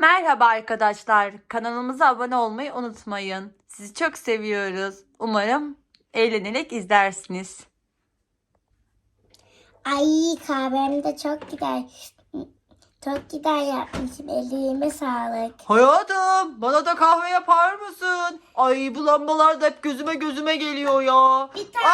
Merhaba arkadaşlar. Kanalımıza abone olmayı unutmayın. Sizi çok seviyoruz. Umarım eğlenerek izlersiniz. Ay kahvem de çok güzel. Çok güzel yapmışım. Ellerime sağlık. Hayatım bana da kahve yapar mısın? Ay bu lambalar da hep gözüme gözüme geliyor ya. Bir tane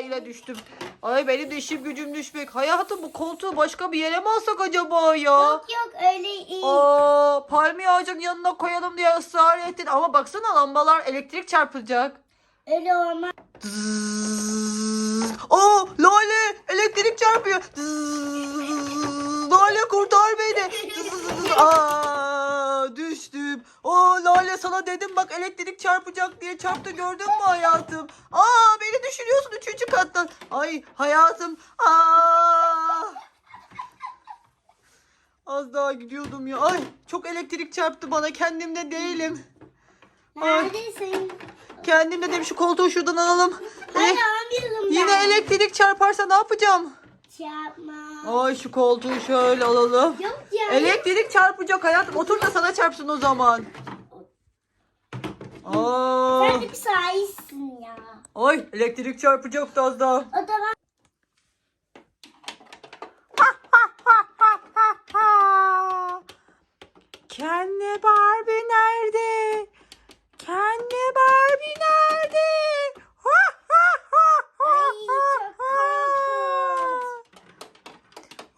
Yine düştüm. Ay benim de işim gücüm düşmek. Hayatım bu koltuğu başka bir yere mi alsak acaba ya? Yok yok öyle iyi. Aa, palmiye ağacının yanına koyalım diye ısrar ettin. Ama baksana lambalar elektrik çarpacak. Öyle olmaz. Aa Lale elektrik çarpıyor. Zzzz. Lale kurtar beni. Sana dedim bak elektrik çarpacak diye çarptı gördün mü hayatım? Aa beni düşürüyorsun üçüncü kattan. Ay hayatım. Aa. Az daha gidiyordum ya. Ay çok elektrik çarptı bana kendimde değilim. Neredesin? Kendimde de şu koltuğu şuradan alalım. Ben. Yine elektrik çarparsa ne yapacağım? Yapma. Ay şu koltuğu şöyle alalım. Yok ya. Elektrik çarpacak hayatım. Otur da sana çarpsın o zaman. Aa, Sen de bir sahipsin ya. ay elektrik çarpacaktı az daha. O ben. Kendi Barbie nerede? Kendi Barbie nerede? Ay çok korkunç.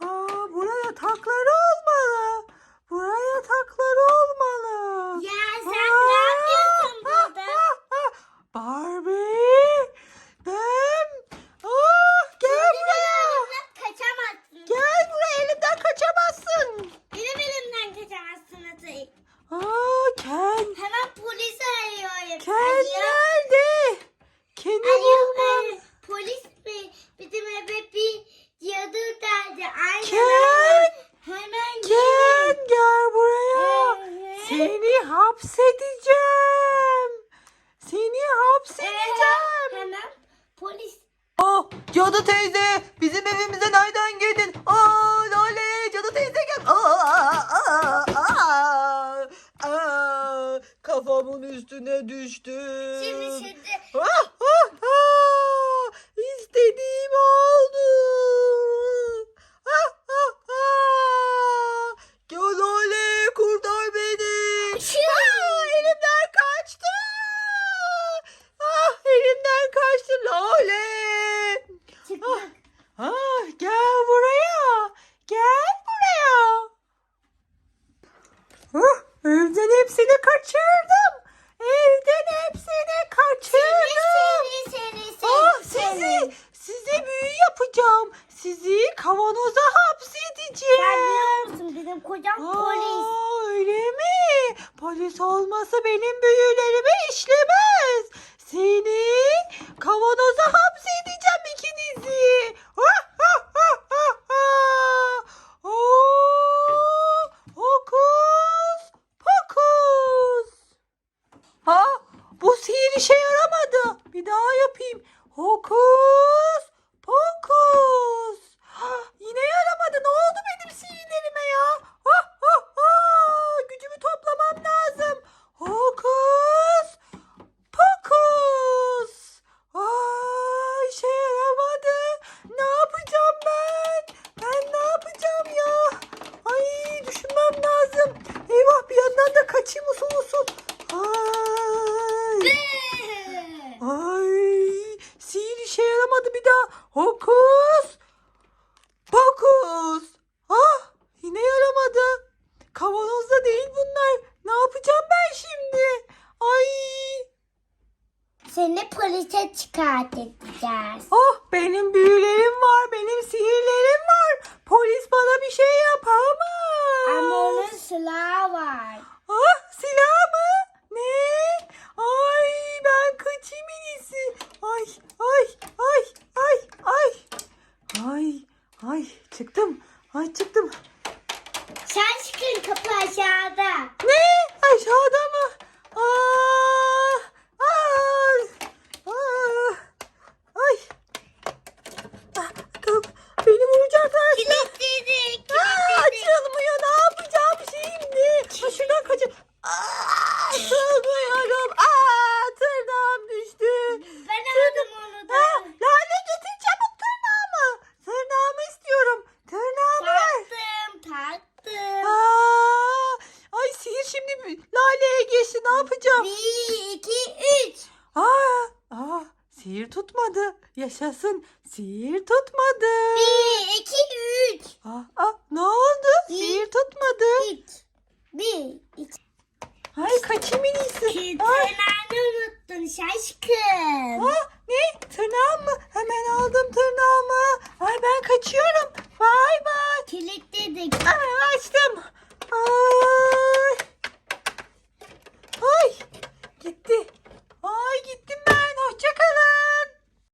Aa, buraya takları olmalı. Buraya takları olmalı. Ya sen ne yapıyorsun burada? Barbie. Ben. Ah, gel buraya. Elimden kaçamazsın. Gel buraya elimden kaçamazsın. Benim elimden kaçamazsın Atay. Aa, Ken. Hemen polis arıyorum. Ken Alo. nerede? Ken'i Alo, bulmam. e, polis mi? Bizim eve bir cadı geldi. Aynen Ken. aynen. Hemen Ken gel buraya. Evet. Seni hapsedeceğim. Seni hapsedeceğim. Hemen polis. Aa, Cadı teyze bizim evimize nereden girdin? Aa Lale Cadı teyze gel. Aa, aa, aa, aa, kafamın üstüne düştüm. Şimdi şimdi. Ah, İstediğim oldu. Ah, ah, ah. Gel Lale kurtar beni. Ah, elimden kaçtı. Ah, elimden kaçtı Lale. Çıktık. Ah, gel buraya. Gel buraya. Ah, evden hepsini kaçırdım. Evden hepsini kaçırdım. Seni seni seni Ah, seni. Sizi, size büyü yapacağım. Sizi kavanoza Sen hapsedeceğim. biliyor musun bizim kocam polis. Aa, öyle mi? Polis olmasa benim büyülerime işlemez. Seni kavanoza hapsedeceğim ikinizi. Ah, ah, ah, ah, ah. Oo, Hokus pokus. Ha, bu sihir işe yaramadı. Bir daha yapayım. Hokus pokus. Ha, yine yaramadı. Ne oldu benim sihirlerime ya? Ha, ha, ha. Gücümü toplamam lazım. Hokus pokus. Aa, işe yaramadı. Ne yapacağım ben? Ben ne yapacağım ya? Ay düşünmem lazım. Eyvah bir yandan da kaçayım usul usul. Ay. Ay, sihir işe yaramadı bir daha. Hokus pokus. Ah, yine yaramadı. Kavanozda değil bunlar. Ne yapacağım ben şimdi? Ay, Seni polise çıkartacağız. ah benim büyülerim var, benim sihirlerim var. Polis bana bir şey yapamaz. Ama onun silahı var. Ah silah mı? Ne? Ay ben kaçayım en iyisi. Ay ay ay ay ay. Ay ay çıktım. Ay çıktım. Sen çıkın kapı aşağıda. Ne? Aşağıda mı? Aa, aa, aa, ay. Ah, kap- Beni vuracaklar. Kilitledik. Aa, açılmıyor. Ne yapacağım şimdi? yapacağım. Bir, iki, üç. Aa, aa, sihir tutmadı. Yaşasın. Sihir tutmadı. Bir, iki, üç. Aa, aa, ne oldu? Sihir tutmadı. Üç. Bir, iki. Ay kaçayım en iyisi. Ay, Tırnağını unuttun şaşkın. aa, ne? Tırnağım mı? Hemen aldım tırnağımı. Ay ben kaçıyorum. Bay bay. Kilitledik. Aa,